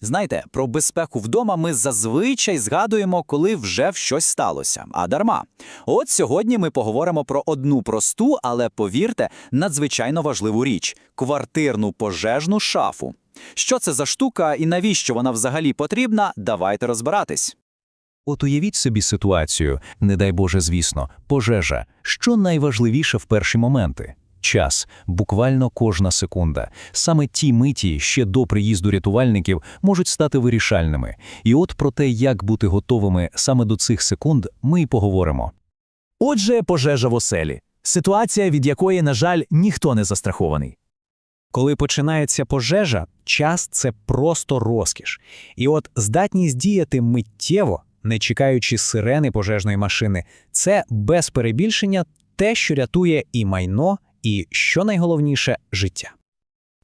Знаєте, про безпеку вдома ми зазвичай згадуємо, коли вже щось сталося, а дарма. От сьогодні ми поговоримо про одну просту, але повірте, надзвичайно важливу річ квартирну пожежну шафу. Що це за штука і навіщо вона взагалі потрібна? Давайте розбиратись. От уявіть собі ситуацію, не дай Боже, звісно, пожежа. Що найважливіше в перші моменти? Час, буквально кожна секунда. Саме ті миті ще до приїзду рятувальників можуть стати вирішальними. І от про те, як бути готовими саме до цих секунд, ми й поговоримо. Отже, пожежа в оселі. Ситуація, від якої, на жаль, ніхто не застрахований. Коли починається пожежа, час це просто розкіш. І от здатність діяти миттєво, не чекаючи сирени пожежної машини, це без перебільшення те, що рятує і майно, і, що найголовніше, життя.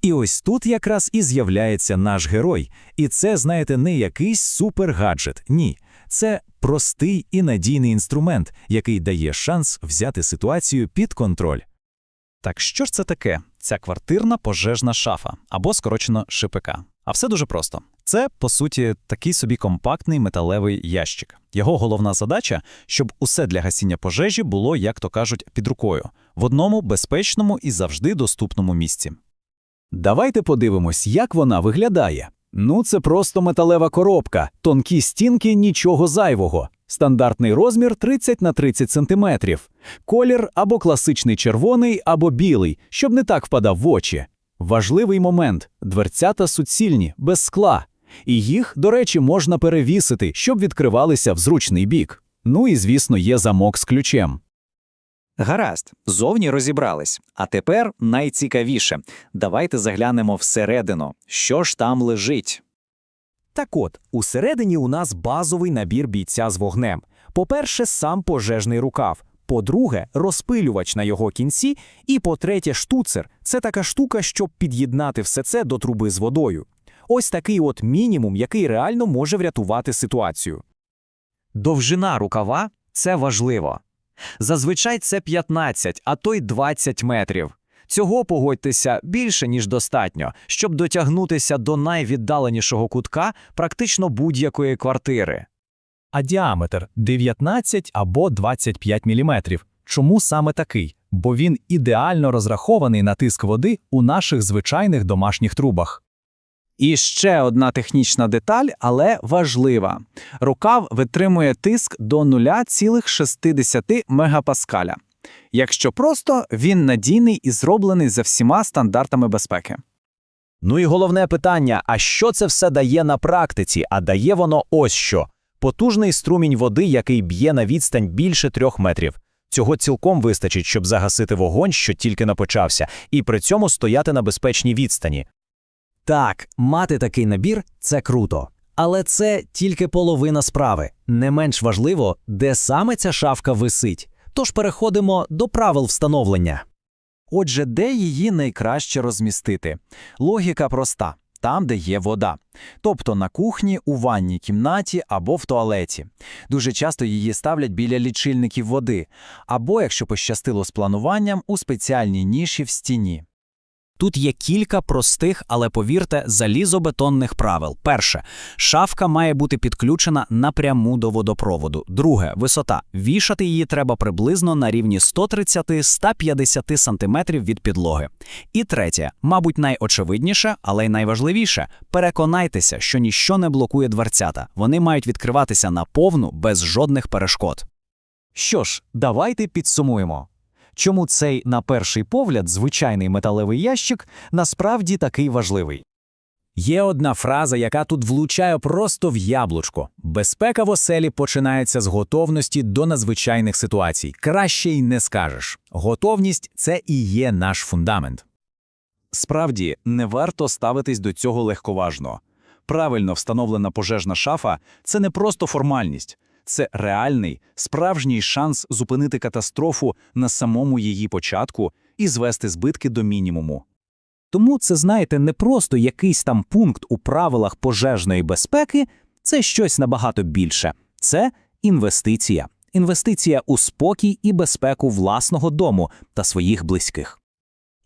І ось тут якраз і з'являється наш герой. І це, знаєте, не якийсь супергаджет. Ні. Це простий і надійний інструмент, який дає шанс взяти ситуацію під контроль. Так що ж це таке? Ця квартирна пожежна шафа або скорочено ШПК. А все дуже просто. Це, по суті, такий собі компактний металевий ящик. Його головна задача, щоб усе для гасіння пожежі було, як то кажуть, під рукою, в одному безпечному і завжди доступному місці. Давайте подивимось, як вона виглядає. Ну, це просто металева коробка, тонкі стінки, нічого зайвого. Стандартний розмір 30 на 30 см. Колір або класичний червоний, або білий, щоб не так впадав в очі. Важливий момент дверцята суцільні, без скла. І їх, до речі, можна перевісити, щоб відкривалися в зручний бік. Ну і, звісно, є замок з ключем. Гаразд, зовні розібрались. А тепер найцікавіше. Давайте заглянемо всередину. Що ж там лежить? Так от, усередині у нас базовий набір бійця з вогнем. По-перше, сам пожежний рукав. По-друге, розпилювач на його кінці. І по-третє, штуцер це така штука, щоб під'єднати все це до труби з водою. Ось такий от мінімум, який реально може врятувати ситуацію. Довжина рукава це важливо. Зазвичай це 15, а то й 20 метрів. Цього, погодьтеся, більше, ніж достатньо, щоб дотягнутися до найвіддаленішого кутка практично будь-якої квартири. А діаметр 19 або 25 мм. Чому саме такий? Бо він ідеально розрахований на тиск води у наших звичайних домашніх трубах. І ще одна технічна деталь, але важлива. Рукав витримує тиск до 0,6 мегапаскаля. Якщо просто, він надійний і зроблений за всіма стандартами безпеки. Ну і головне питання: а що це все дає на практиці? А дає воно ось що: потужний струмінь води, який б'є на відстань більше трьох метрів. Цього цілком вистачить, щоб загасити вогонь, що тільки напочався, і при цьому стояти на безпечній відстані. Так, мати такий набір це круто. Але це тільки половина справи. Не менш важливо, де саме ця шафка висить. Тож переходимо до правил встановлення. Отже, де її найкраще розмістити? Логіка проста. Там, де є вода. Тобто на кухні, у ванній кімнаті або в туалеті. Дуже часто її ставлять біля лічильників води, або, якщо пощастило з плануванням, у спеціальній ніші в стіні. Тут є кілька простих, але повірте, залізобетонних правил. Перше, шафка має бути підключена напряму до водопроводу. Друге, висота. Вішати її треба приблизно на рівні 130-150 см від підлоги. І третє, мабуть, найочевидніше, але й найважливіше переконайтеся, що ніщо не блокує дверцята. Вони мають відкриватися наповну без жодних перешкод. Що ж, давайте підсумуємо. Чому цей, на перший погляд, звичайний металевий ящик насправді такий важливий? Є одна фраза, яка тут влучає просто в яблучко. Безпека в оселі починається з готовності до надзвичайних ситуацій. Краще й не скажеш. Готовність це і є наш фундамент. Справді, не варто ставитись до цього легковажно. Правильно встановлена пожежна шафа це не просто формальність, це реальний, справжній шанс зупинити катастрофу на самому її початку і звести збитки до мінімуму. Тому це, знаєте, не просто якийсь там пункт у правилах пожежної безпеки, це щось набагато більше. Це інвестиція. Інвестиція у спокій і безпеку власного дому та своїх близьких.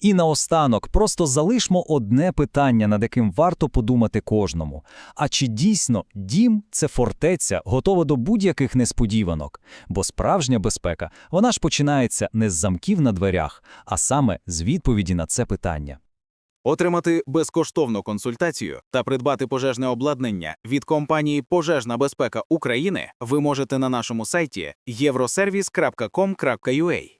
І наостанок просто залишмо одне питання, над яким варто подумати кожному. А чи дійсно дім – це фортеця, готова до будь-яких несподіванок? Бо справжня безпека, вона ж починається не з замків на дверях, а саме з відповіді на це питання. Отримати безкоштовну консультацію та придбати пожежне обладнання від компанії Пожежна безпека України ви можете на нашому сайті euroservice.com.ua.